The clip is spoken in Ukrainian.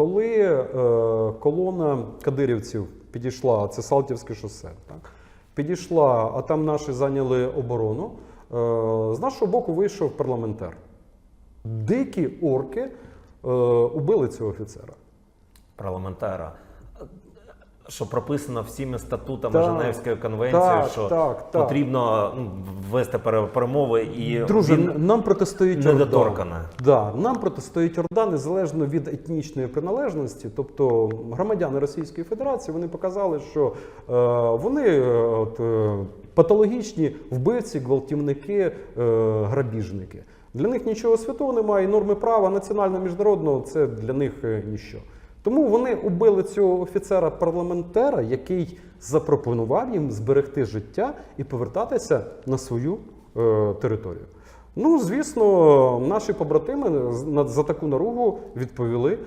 коли е, колона кадирівців підійшла, це Салтівське шосе, так? підійшла, а там наші зайняли оборону, е, з нашого боку вийшов парламентар. Дикі орки е, убили цього офіцера. парламентара. Що прописано всіми статутами Так, Женевської конвенції, так, що так, так. потрібно ну, вести пере- перемови і Друже, він нам протистоїть недоторкане. Да, нам протистоїть Орда незалежно від етнічної приналежності. Тобто громадяни Російської Федерації вони показали, що е, вони е, от, е, патологічні вбивці, гвалтівники, е, грабіжники. Для них нічого святого немає, і норми права національного міжнародного це для них е, ніщо. Тому вони убили цього офіцера-парламентера, який запропонував їм зберегти життя і повертатися на свою е, територію. Ну, звісно, наші побратими за таку наругу відповіли.